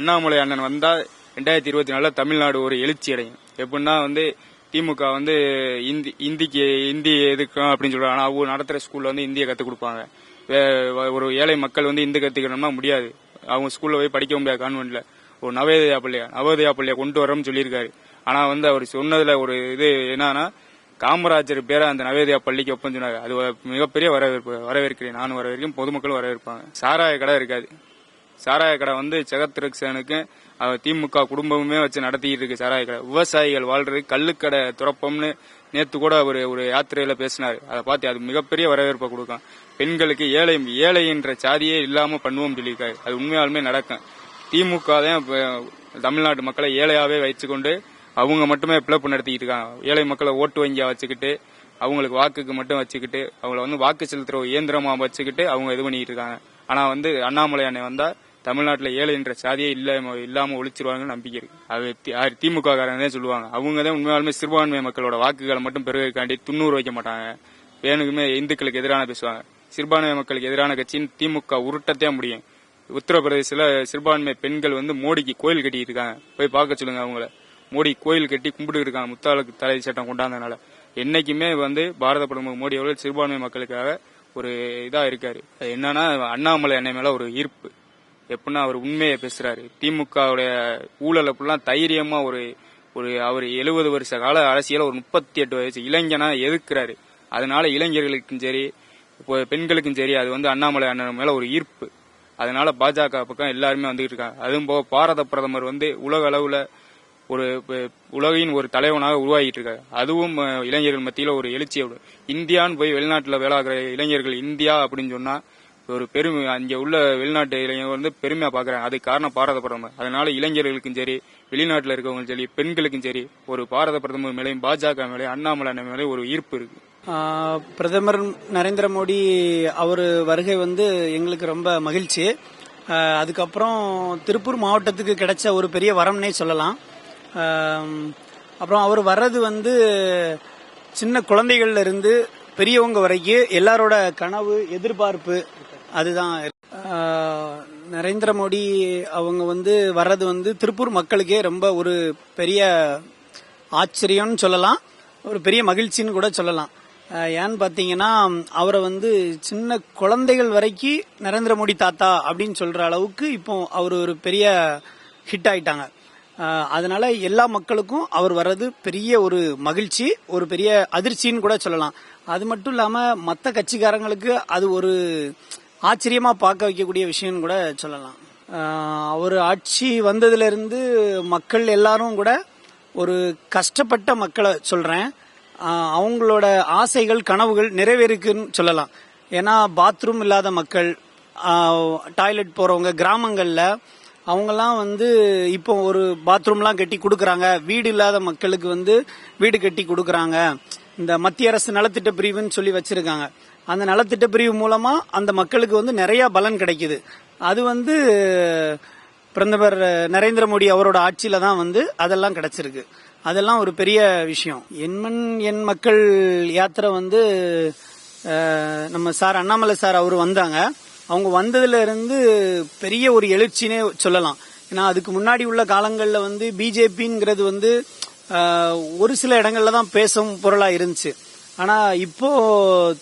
அண்ணாமலை அண்ணன் வந்தா ரெண்டாயிரத்தி இருபத்தி நாலுல தமிழ்நாடு ஒரு எழுச்சி அடையும். எப்படின்னா வந்து திமுக வந்து இந்தி இந்திக்கு இந்தி எதுக்கும் அப்படின்னு சொல்றாங்க. ஆனால் அவங்க நடத்துற ஸ்கூல்ல வந்து இந்தியை கத்துக் கொடுப்பாங்க. வே- ஒரு ஏழை மக்கள் வந்து இந்து கத்துக்கணும்னா முடியாது. அவங்க ஸ்கூல்ல போய் படிக்க முடியாது கான்வென்ட்ல ஒரு நவோதயா பள்ளியா நவோதயா பள்ளியை கொண்டு வரோம்னு சொல்லியிருக்காரு. ஆனா வந்து அவர் சொன்னதுல ஒரு இது என்னன்னா காமராஜர் பேரை அந்த நவேதியா பள்ளிக்கு ஒப்பம் சொன்னாரு. அது மிகப்பெரிய வரவேற்பு வரவேற்கிறேன். நானும் வரவேற்கிறேன். பொதுமக்களும் வரவேற்பாங்க. சாராய கடை இருக்காது. சாராய கடை வந்து ஜெகத்ரக்ஷனுக்கு அவர் திமுக குடும்பமுமே வச்சு நடத்திட்டு இருக்கு சாராய கடை. விவசாயிகள் வாழ்றது கள்ளுக்கடை துறப்பம்னு நேத்து கூட அவர் ஒரு யாத்திரையில பேசினார். அதை பார்த்து அது மிகப்பெரிய வரவேற்பை கொடுக்கும். பெண்களுக்கு ஏழை ஏழை என்ற சாதியே இல்லாம பண்ணுவோம் சொல்லியிருக்காரு. அது உண்மையாலுமே நடக்கும். திமுக தான் தமிழ்நாட்டு மக்களை ஏழையாவே வச்சுக்கொண்டு அவங்க மட்டுமே பிளப்பு நடத்திக்கிட்டு இருக்காங்க. ஏழை மக்களை ஓட்டு வங்கியா வச்சுக்கிட்டு அவங்களுக்கு வாக்குக்கு மட்டும் வச்சுக்கிட்டு அவங்கள வந்து வாக்கு செலுத்துற இயந்திரமா வச்சுக்கிட்டு அவங்க இது பண்ணிட்டு இருக்காங்க. ஆனா வந்து அண்ணாமலை அண்ணன் வந்தா தமிழ்நாட்டில் ஏழை என்ற சாதியே இல்லாம இல்லாம ஒழிச்சிருவாங்கன்னு நம்பிக்கை இருக்கு. அது திமுக காரங்க தான் சொல்லுவாங்க. அவங்க தான் உண்மையாலுமே சிறுபான்மை மக்களோட வாக்குகளை மட்டும் பெருவதற்காண்டி துண்ணூறு வைக்க மாட்டாங்க. வேணுக்குமே இந்துக்களுக்கு எதிரான பேசுவாங்க. சிறுபான்மை மக்களுக்கு எதிரான கட்சின்னு திமுக உருட்டத்தே முடியும். உத்தரப்பிரதேசில் சிறுபான்மை பெண்கள் வந்து மோடிக்கு கோயில் கட்டிட்டு இருக்காங்க. போய் பார்க்க சொல்லுங்க அவங்கள. மோடி கோயில் கட்டி கும்பிட்டு இருக்காங்க. முத்தாளுக்கு தலை சட்டம் கொண்டாந்தனால. என்னைக்குமே வந்து பாரத பிரதமர் மோடி அவர்கள் சிறுபான்மை மக்களுக்காக ஒரு இதா இருக்காரு. அது என்னன்னா அண்ணாமலை அன்னை மேல ஒரு ஈர்ப்பு. எப்படின்னா அவர் உண்மையை பேசுறாரு. திமுகவுடைய ஊழல் அப்படிலாம் தைரியமா ஒரு ஒரு அவர் எழுபது வருஷ கால அரசியல ஒரு முப்பத்தி எட்டு வயசு இளைஞனா எதிர்க்கிறாரு அதனால இளைஞர்களுக்கும் சரி இப்போ பெண்களுக்கும் சரி அது வந்து அண்ணாமலை அண்ணன் மேல ஒரு ஈர்ப்பு. அதனால பாஜக பக்கம் எல்லாருமே வந்துகிட்டு இருக்காங்க. அதுவும் போக பாரத பிரதமர் வந்து உலக அளவுல ஒரு உலகின் ஒரு தலைவனாக உருவாகிட்டு இருக்காரு. அதுவும் இளைஞர்கள் மத்தியில ஒரு எழுச்சியை இந்தியான்னு போய் வெளிநாட்டுல வேலை இளைஞர்கள் இந்தியா அப்படின்னு சொன்னா ஒரு பெருமை. அங்க உள்ள வெளிநாட்டு இளைஞர்கள் வந்து பெருமையா பாக்குறாங்க அதுக்கு காரணம் பாரத பிரதமர் அதனால இளைஞர்களுக்கும் சரி வெளிநாட்டுல இருக்கவங்களும் சரி பெண்களுக்கும் சரி ஒரு பாரத பிரதமர் மேலேயும் பாஜக மேலேயும் அண்ணாமலை அண்ணன் மேலேயும் ஒரு ஈர்ப்பு இருக்கு. பிரதமர் நரேந்திர மோடி அவர் வருகை வந்து எங்களுக்கு ரொம்ப மகிழ்ச்சி. அதுக்கப்புறம் திருப்பூர் மாவட்டத்துக்கு கிடைச்ச ஒரு பெரிய வரம்னே சொல்லலாம். அப்புறம் அவர் வர்றது வந்து சின்ன குழந்தைகள்ல இருந்து பெரியவங்க வரைக்கும் எல்லாரோட கனவு எதிர்பார்ப்பு அதுதான். நரேந்திர மோடி அவங்க வந்து வர்றது வந்து திருப்பூர் மக்களுக்கே ரொம்ப ஒரு பெரிய ஆச்சரியம்னு சொல்லலாம். ஒரு பெரிய மகிழ்ச்சின்னு கூட சொல்லலாம். ஏன்னு பாத்தீங்கன்னா அவரை வந்து சின்ன குழந்தைகள் வரைக்கும் நரேந்திர மோடி தாத்தா அப்படின்னு சொல்ற அளவுக்கு இப்போ அவர் ஒரு பெரிய ஹிட் ஆயிட்டாங்க. அதனால எல்லா மக்களுக்கும் அவர் வர்றது பெரிய ஒரு மகிழ்ச்சி ஒரு பெரிய அதிர்ச்சின்னு கூட சொல்லலாம். அது மட்டும் இல்லாம மற்ற கட்சிக்காரங்களுக்கு அது ஒரு ஆச்சரியமா பார்க்க வைக்கக்கூடிய விஷயம்னு கூட சொல்லலாம். அவர் ஆட்சி வந்ததுல இருந்து மக்கள் எல்லாரும் கூட ஒரு கஷ்டப்பட்ட மக்களை சொல்றேன். அவங்களோட ஆசைகள் கனவுகள் நிறைவேறுக்குன்னு சொல்லலாம். ஏன்னா பாத்ரூம் இல்லாத மக்கள் டாய்லெட் போறவங்க கிராமங்கள்ல அவங்கெல்லாம் வந்து இப்போ ஒரு பாத்ரூம்லாம் கட்டி கொடுக்குறாங்க. வீடு இல்லாத மக்களுக்கு வந்து வீடு கட்டி கொடுக்குறாங்க. இந்த மத்திய அரசு நலத்திட்ட பிரிவுன்னு சொல்லி வச்சிருக்காங்க. அந்த நலத்திட்ட பிரிவு மூலமா அந்த மக்களுக்கு வந்து நிறைய பலன் கிடைக்குது. அது வந்து பிரதமர் நரேந்திர மோடி அவரோட ஆட்சியில தான் வந்து அதெல்லாம் கிடைச்சிருக்கு. அதெல்லாம் ஒரு பெரிய விஷயம். என் என் மக்கள் யாத்திரை வந்து நம்ம சார் அண்ணாமலை சார் அவர் வந்தாங்க. அவங்க வந்ததுல இருந்து பெரிய ஒரு எழுச்சினே சொல்லலாம். ஏன்னா அதுக்கு முன்னாடி உள்ள காலங்களில் வந்து பிஜேபிங்கிறது வந்து ஒரு சில இடங்கள்ல தான் பேசும் பொருளா இருந்துச்சு. ஆனா இப்போ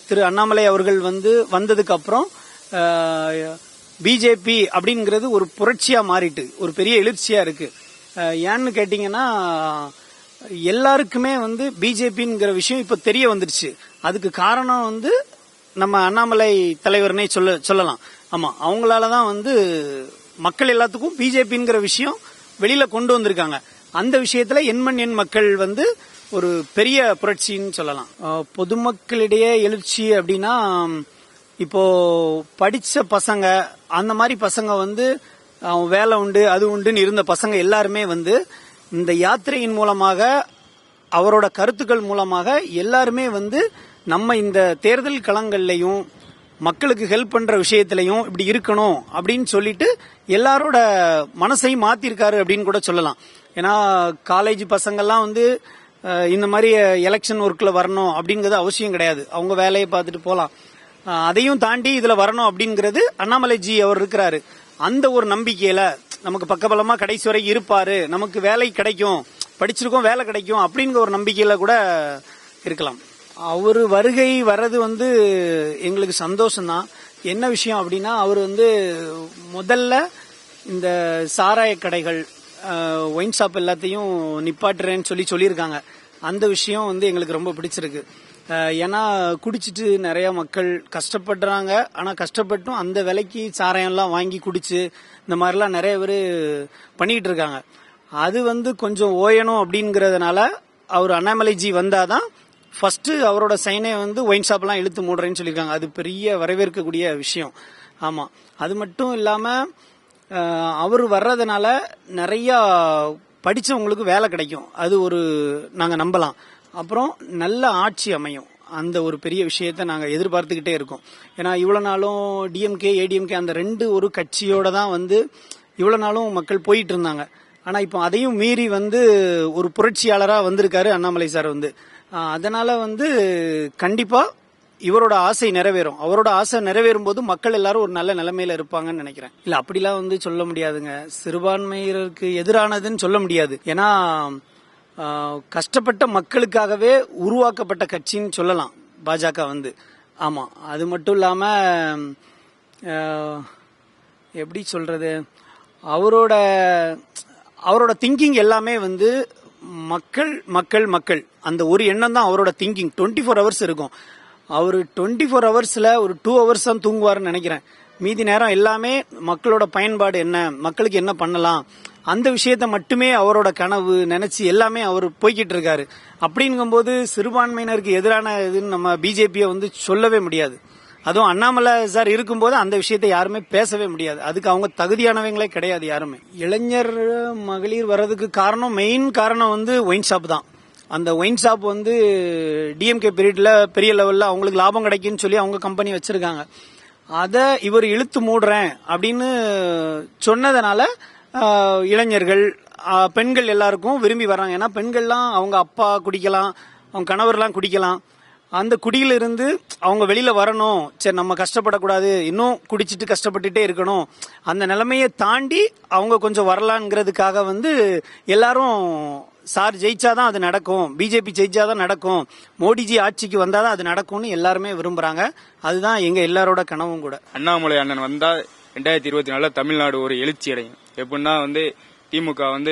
திரு அண்ணாமலை அவர்கள் வந்து வந்ததுக்கு அப்புறம் பிஜேபி அப்படிங்கிறது ஒரு புரட்சியா மாறிட்டு ஒரு பெரிய எழுச்சியா இருக்கு. ஏன்னு கேட்டீங்கன்னா எல்லாருக்குமே வந்து பிஜேபிங்கிற விஷயம் இப்ப தெரிய வந்துருச்சு. அதுக்கு காரணம் வந்து நம்ம அண்ணாமலை தலைவர்னே சொல்ல சொல்லலாம். ஆமா அவங்களாலதான் வந்து மக்கள் எல்லாத்துக்கும் பிஜேபிங்கிற விஷயம் வெளியில கொண்டு வந்திருக்காங்க. அந்த விஷயத்துல எண்மண் எண் மக்கள் வந்து ஒரு பெரிய புரட்சின்னு சொல்லலாம். பொதுமக்களிடையே எழுச்சி அப்படின்னா இப்போ படிச்ச பசங்க அந்த மாதிரி பசங்க வந்து வேலை உண்டு அது உண்டுன்னு இருந்த பசங்க எல்லாருமே வந்து இந்த யாத்திரையின் மூலமாக அவரோட கருத்துக்கள் மூலமாக எல்லாருமே வந்து நம்ம இந்த தேர்தல் களங்கள்லையும் மக்களுக்கு ஹெல்ப் பண்ற விஷயத்திலையும் இப்படி இருக்கணும் அப்படின்னு சொல்லிட்டு எல்லாரோட மனசையும் மாத்திருக்காரு அப்படின்னு கூட சொல்லலாம். ஏன்னா காலேஜ் பசங்கள்லாம் வந்து இந்த மாதிரி எலெக்ஷன் ஒர்க்கில் வரணும் அப்படிங்கிறது அவசியம் கிடையாது. அவங்க வேலையை பார்த்துட்டு போகலாம் அதையும் தாண்டி இதில் வரணும் அப்படிங்கிறது அண்ணாமலைஜி அவர் இருக்கிறாரு. அந்த ஒரு நம்பிக்கையில் நமக்கு பக்கபலமாக கடைசி வரை இருப்பார். நமக்கு வேலை கிடைக்கும். படிச்சிருக்கோம் வேலை கிடைக்கும் அப்படிங்கிற ஒரு நம்பிக்கையில் கூட இருக்கலாம். அவர் வருகை வர்றது வந்து எங்களுக்கு சந்தோஷம்தான். என்ன விஷயம் அப்படின்னா அவர் வந்து முதல்ல இந்த சாராய கடைகள் ஒயின் ஷாப் எல்லாத்தையும் நிப்பாட்டுறேன்னு சொல்லி சொல்லியிருக்காங்க. அந்த விஷயம் வந்து எங்களுக்கு ரொம்ப பிடிச்சிருக்கு. ஏன்னா குடிச்சிட்டு நிறைய மக்கள் கஷ்டப்படுறாங்க. ஆனால் கஷ்டப்பட்டும் அந்த விலைக்கு சாராயம்லாம் வாங்கி குடிச்சு இந்த மாதிரிலாம் நிறைய பேர் பண்ணிக்கிட்டு இருக்காங்க அது வந்து கொஞ்சம் ஓயணும் அப்படிங்கிறதுனால அவர் அண்ணாமலைஜி வந்தாதான் ஃபர்ஸ்ட் அவரோட சைனே வந்து ஒயின் ஷாப்லாம் இழுத்து மூடுறேன்னு சொல்லியிருக்காங்க. அது பெரிய வரவேற்கக்கூடிய விஷயம். ஆமாம் அது மட்டும் இல்லாமல் அவர் வர்றதுனால நிறைய படிச்சவங்களுக்கு வேலை கிடைக்கும். அது ஒரு நாங்க நம்பலாம். அப்புறம் நல்ல ஆட்சி அமையும். அந்த ஒரு பெரிய விஷயத்த நாங்க எதிர்பார்த்துக்கிட்டே இருக்கோம். ஏன்னா இவ்வளவு நாளும் டிஎம்கே ஏடிஎம்கே அந்த ரெண்டு ஒரு கட்சியோட தான் வந்து இவ்வளவு நாளும் மக்கள் போயிட்டு இருந்தாங்க. ஆனா இப்போ அதையும் மீறி வந்து ஒரு புரட்சியாளரா வந்திருக்காரு அண்ணாமலை சார் வந்து. அதனால் அதனால வந்து கண்டிப்பா இவரோட ஆசை நிறைவேறும். அவரோட ஆசை நிறைவேறும் போது மக்கள் எல்லாரும் ஒரு நல்ல நிலைமையில இருப்பாங்கன்னு நினைக்கிறேன். இல்ல அப்படிலாம் வந்து சொல்ல முடியாதுங்க. சிறுபான்மையினருக்கு எதிரானதுன்னு சொல்ல முடியாது. ஏன்னா கஷ்டப்பட்ட மக்களுக்காகவே உருவாக்கப்பட்ட கட்சின்னு சொல்லலாம். பாஜக வந்து. ஆமா. அது மட்டும் இல்லாம எப்படி சொல்றது? அவரோட அவரோட திங்கிங் எல்லாமே வந்து மக்கள் மக்கள் மக்கள். அந்த ஒரு எண்ணம் தான் அவரோட திங்கிங் டுவெண்ட்டி ஃபோர் ஹவர்ஸ் இருக்கும். அவர் டுவெண்ட்டி ஃபோர் ஹவர்ஸில் ஒரு டூ ஹவர்ஸ் தான் தூங்குவாருன்னு நினைக்கிறேன். மீதி நேரம் எல்லாமே மக்களோட பயன்பாடு என்ன மக்களுக்கு என்ன பண்ணலாம் அந்த விஷயத்த மட்டுமே அவரோட கனவு நினைச்சு எல்லாமே அவர் போய்கிட்டு இருக்காரு. அப்படிங்கும்போது சிறுபான்மையினருக்கு எதிரான இதுன்னு நம்ம பிஜேபியை வந்து சொல்லவே முடியாது. அதுவும் அண்ணாமலை சார் இருக்கும்போது அந்த விஷயத்தை யாருமே பேசவே முடியாது. அதுக்கு அவங்க தகுதியானவங்களே கிடையாது யாருமே. இளைஞர் மகளிர் வர்றதுக்கு காரணம் மெயின் காரணம் வந்து ஒயின் ஷாப் தான். அந்த ஒயின் ஷாப் வந்து டிஎம்கே பீரியட்ல பெரிய லெவல்ல அவங்களுக்கு லாபம் கிடைக்குன்னு சொல்லி அவங்க கம்பெனி வச்சிருக்காங்க. அதை இவர் இழுத்து மூடுறேன் அப்படின்னு சொன்னதுனால இளைஞர்கள் பெண்கள் எல்லாருக்கும் விரும்பி வராங்க ஏன்னா பெண்கள்லாம் அவங்க அப்பா குடிக்கலாம் அவங்க கணவர்லாம் குடிக்கலாம். அந்த குடியிலிருந்து அவங்க வெளியில வரணும். சரி நம்ம கஷ்டப்படக்கூடாது. இன்னும் குடிச்சிட்டு கஷ்டப்பட்டுட்டே இருக்கணும். அந்த நிலைமையை தாண்டி அவங்க கொஞ்சம் வரலாங்கிறதுக்காக வந்து எல்லாரும் சார் ஜெயிச்சாதான் அது நடக்கும் பிஜேபி ஜெயிச்சாதான் நடக்கும் மோடிஜி ஆட்சிக்கு வந்தாதான் அது நடக்கும்னு எல்லாருமே விரும்புறாங்க. அதுதான் எங்க எல்லாரோட கனவும் கூட. அண்ணாமலை அண்ணன் வந்தா ரெண்டாயிரத்தி இருபத்தி நாலுல தமிழ்நாடு ஒரு எழுச்சி அடையும். எப்படின்னா வந்து திமுக வந்து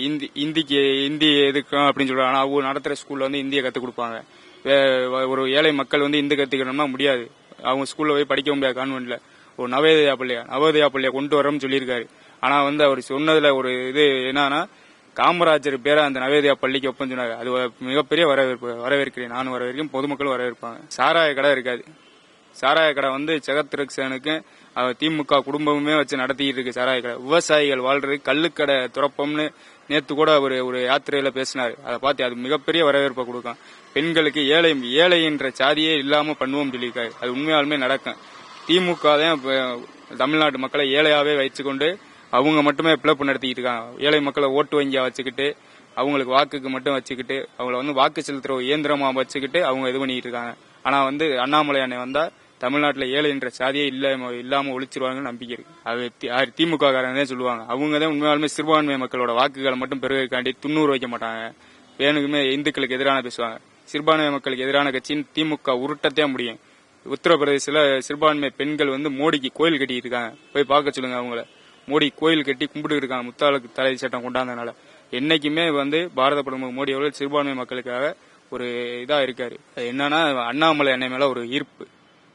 இந்தி இந்திக்கு இந்தி எதுக்கும் அப்படின்னு சொல்றாங்க. ஆனா அவங்க நடத்துற ஸ்கூல்ல வந்து இந்தியை கத்துக் கொடுப்பாங்க. வே- ஒரு ஏழை மக்கள் வந்து இந்து கத்துக்கணும்னா முடியாது. அவங்க ஸ்கூல்ல போய் படிக்க முடியாது கான்வென்ட்ல ஒரு நவோதயா பள்ளியா? நவோதயா பள்ளியை கொண்டு வரோம்னு சொல்லியிருக்காரு. ஆனா வந்து அவர் சொன்னதுல ஒரு இது என்னன்னா காமராஜர் பேரை அந்த நவேதியா பள்ளிக்கு ஒப்பம் சொன்னாரு. அது மிகப்பெரிய வரவேற்பு வரவேற்கிறேன். நானும் வரவேற்கும் பொதுமக்களும் வரவேற்பாங்க. சாராய கடை இருக்காது. சாராய கடை வந்து ஜெகத்ரக்ஷனுக்கு அவர் திமுக குடும்பமுமே வச்சு நடத்திட்டு இருக்கு சாராய கடை. விவசாயிகள் வாழ்றது கள்ளுக்கடை துறப்பம்னு நேத்து கூட அவர் ஒரு யாத்திரையில பேசினார். அதை பார்த்து அது மிகப்பெரிய வரவேற்பை கொடுக்கும். பெண்களுக்கு ஏழை ஏழை என்ற சாதியே இல்லாம பண்ணுவோம் சொல்லியிருக்காரு. அது உண்மையாலுமே நடக்கும். திமுக தான் தமிழ்நாட்டு மக்களை ஏழையாவே வைத்துக்கொண்டு அவங்க மட்டுமே பிளப்பு நடத்திக்கிட்டு இருக்காங்க. ஏழை மக்களை ஓட்டு வங்கியா வச்சுக்கிட்டு அவங்களுக்கு வாக்குக்கு மட்டும் வச்சுக்கிட்டு அவங்கள வந்து வாக்கு செலுத்துற இயந்திரமா வச்சுக்கிட்டு அவங்க இது பண்ணிட்டு இருக்காங்க. ஆனா வந்து அண்ணாமலை அண்ணன் வந்தா தமிழ்நாட்டில் ஏழை என்ற சாதியே இல்லாம இல்லாம ஒழிச்சிருவாங்கன்னு நம்பிக்கை இருக்கு. அது திமுக காரங்க சொல்லுவாங்க. அவங்க தான் உண்மையாலுமே சிறுபான்மை மக்களோட வாக்குகளை மட்டும் பெருவதற்காண்டி துண்ணூறு வைக்க மாட்டாங்க. வேணுக்குமே இந்துக்களுக்கு எதிரான பேசுவாங்க. சிறுபான்மை மக்களுக்கு எதிரான கட்சின்னு திமுக உருட்டத்தே முடியும். உத்தரப்பிரதேசல சிறுபான்மை பெண்கள் வந்து மோடிக்கு கோயில் கட்டிட்டு இருக்காங்க. போய் பார்க்க சொல்லுங்க அவங்கள. மோடி கோயில் கட்டி கும்பிட்டு இருக்காங்க. முத்தாளுக்கு தலை சட்டம் கொண்டாந்தனால. என்னைக்குமே வந்து பாரத பிரதமர் மோடி அவர்கள் சிறுபான்மை மக்களுக்காக ஒரு இதா இருக்காரு. அது என்னன்னா அண்ணாமலை அண்ணன் மேல ஒரு ஈர்ப்பு.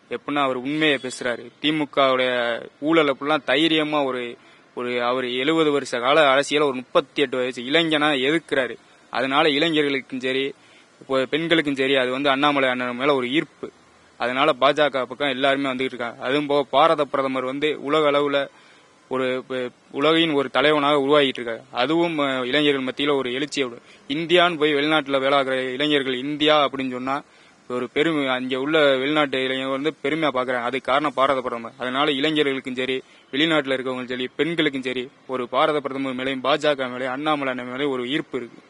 எப்படின்னா அவர் உண்மையை பேசுறாரு. திமுகவுடைய ஊழல் அப்படிலாம் தைரியமா ஒரு ஒரு அவர் எழுபது வருஷ கால அரசியல ஒரு முப்பத்தி எட்டு வயசு இளைஞனா எதிர்க்கிறாரு அதனால இளைஞர்களுக்கும் சரி இப்போ பெண்களுக்கும் சரி அது வந்து அண்ணாமலை அண்ணன் மேல ஒரு ஈர்ப்பு. அதனால பாஜக பக்கம் எல்லாருமே வந்துகிட்டு இருக்காங்க. அதுவும் போக பாரத பிரதமர் வந்து உலக அளவுல ஒரு உலகின் ஒரு தலைவனாக உருவாகிட்டு இருக்காரு அதுவும் இளைஞர்கள் மத்தியில ஒரு எழுச்சியை இந்தியான்னு போய் வெளிநாட்டுல வேலாகிற இளைஞர்கள் இந்தியா அப்படின்னு சொன்னா ஒரு பெருமை அங்க உள்ள வெளிநாட்டு இளைஞர்கள் வந்து பெருமையா பாக்குறாங்க அதுக்கு காரணம் பாரத பிரதமர். அதனால இளைஞர்களுக்கும் சரி வெளிநாட்டுல இருக்கவங்களும் சரி பெண்களுக்கும் சரி ஒரு பாரத பிரதமர் மேலேயும் பாஜக மேலேயும் அண்ணாமலை அண்ணன் மேலேயும் ஒரு ஈர்ப்பு இருக்கு.